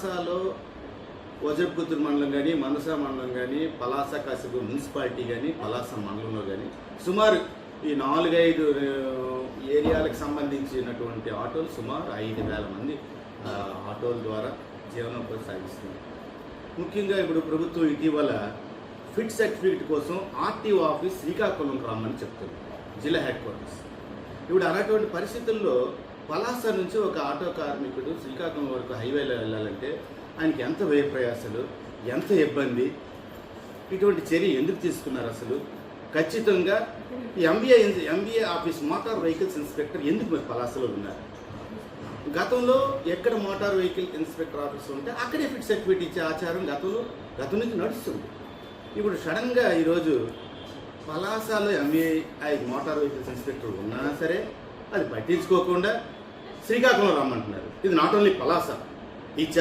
పలాసలో వజర్పుత్తూరు మండలం కానీ మనసా మండలం కానీ పలాస కాసిపు మున్సిపాలిటీ కానీ పలాస మండలంలో కానీ సుమారు ఈ నాలుగైదు ఏరియాలకు సంబంధించినటువంటి ఆటోలు సుమారు ఐదు వేల మంది ఆటోల ద్వారా జీవనోపాధి సాగిస్తున్నారు. ముఖ్యంగా ఇప్పుడు ప్రభుత్వం ఇటీవల ఫిట్ సర్టిఫికేట్ కోసం ఆర్టీఓ ఆఫీస్ శ్రీకాకుళంకి రమ్మని చెప్తుంది జిల్లా హెడ్ క్వార్టర్స్. ఇప్పుడు అలాంటి పరిస్థితుల్లో పలాస నుంచి ఒక ఆటో కార్మికుడు శ్రీకాకుళం వరకు హైవేలో వెళ్ళాలంటే ఆయనకి ఎంత వ్యయ ప్రయాసాలు ఎంత ఇబ్బంది? ఇటువంటి చర్య ఎందుకు తీసుకున్నారు అసలు? ఖచ్చితంగా MBA MBA office motor vehicles inspector ఎందుకు మరి పలాసలో ఉన్నారు? గతంలో ఎక్కడ మోటార్ వెహికల్ ఇన్స్పెక్టర్ ఆఫీస్ ఉంటే అక్కడే ఫిట్ సర్టిఫికేట్ ఇచ్చే ఆచారం గతంలో గతం నుంచి నడుస్తుంది. ఇప్పుడు సడన్గా ఈరోజు పలాసాలో ఐదు మోటార్ వెహికల్స్ ఇన్స్పెక్టర్ ఉన్నా సరే అది పట్టించుకోకుండా శ్రీకాకుళం రమ్మంటున్నారు. ఇది నాట్ ఓన్లీ పలాస ఇచ్చా